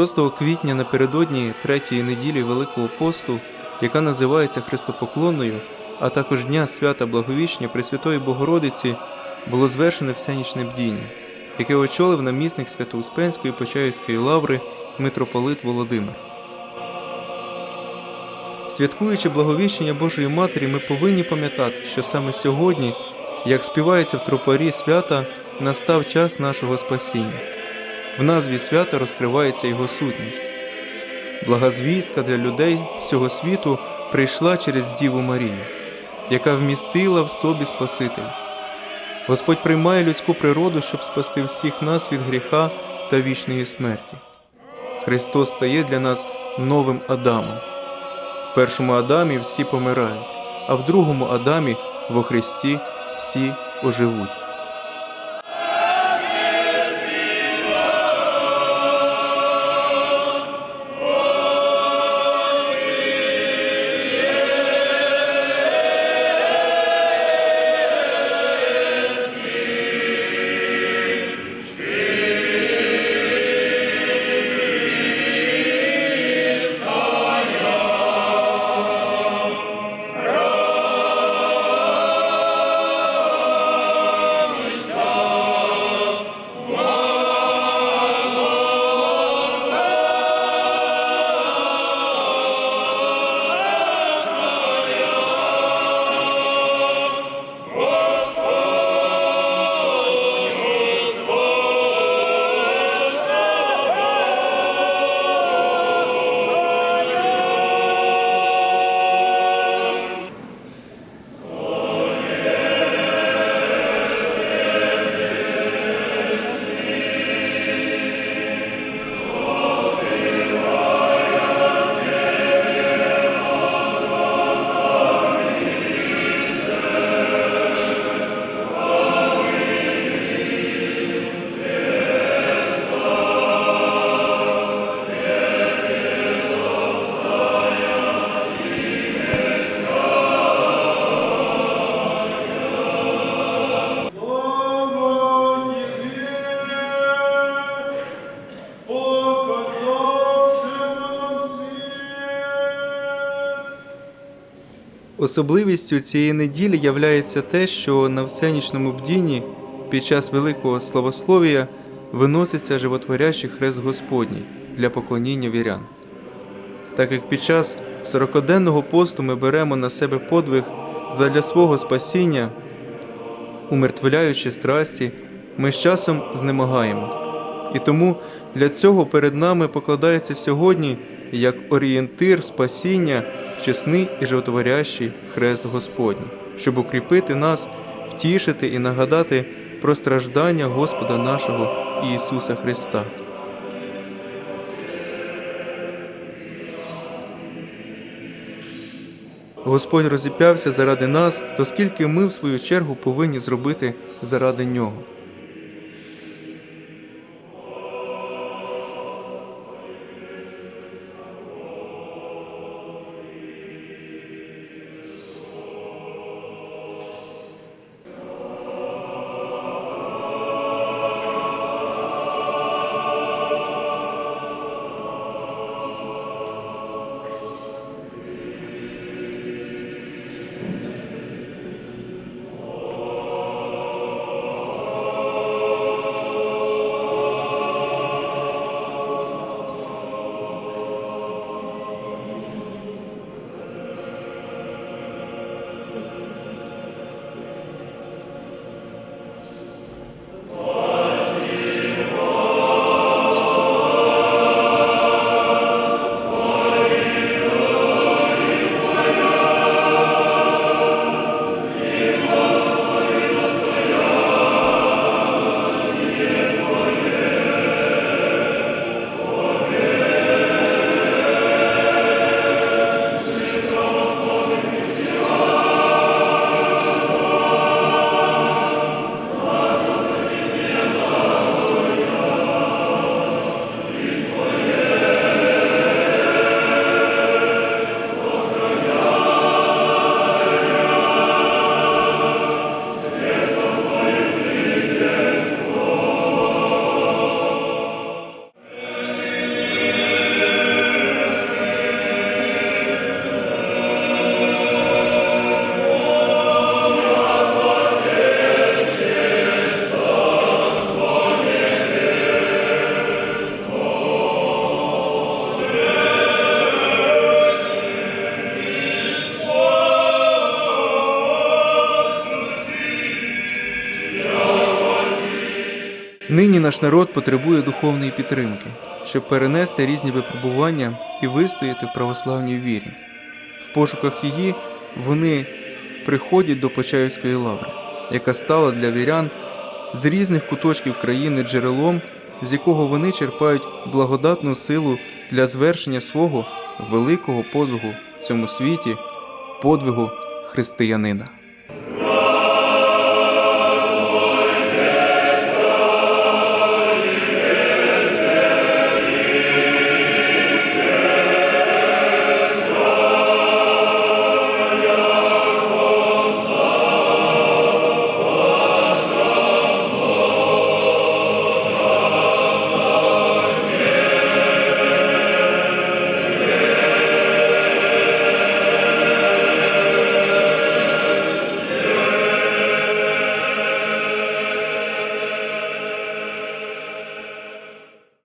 6 квітня напередодні третьої неділі Великого посту, яка називається Христопоклонною, а також Дня свята Благовіщення Пресвятої Богородиці, було звершене всенічне бдіння, яке очолив намісник Свято-Успенської Почаївської лаври митрополит Володимир. Святкуючи благовіщення Божої Матері, ми повинні пам'ятати, що саме сьогодні, як співається в тропарі свята, настав час нашого спасіння. В назві свята розкривається його сутність. Благозвістка для людей всього світу прийшла через Діву Марію, яка вмістила в собі Спасителя. Господь приймає людську природу, щоб спасти всіх нас від гріха та вічної смерті. Христос стає для нас новим Адамом. В першому Адамі всі помирають, а в другому Адамі во Христі всі оживуть. Особливістю цієї неділі являється те, що на всенічному бдінні під час великого славословія виноситься животворящий хрест Господній для поклоніння вірян. Так як під час сорокоденного посту ми беремо на себе подвиг задля свого спасіння, умертвляючи страсті, ми з часом знемагаємо. І тому для цього перед нами покладається сьогодні як орієнтир спасіння чесний і животворящий хрест Господній, щоб укріпити нас, втішити і нагадати про страждання Господа нашого Ісуса Христа. Господь розіп'явся заради нас, то скільки ми, в свою чергу, повинні зробити заради нього. Нині наш народ потребує духовної підтримки, щоб перенести різні випробування і вистояти в православній вірі. В пошуках її вони приходять до Почаївської лаври, яка стала для вірян з різних куточків країни джерелом, з якого вони черпають благодатну силу для звершення свого великого подвигу в цьому світі, подвигу християнина.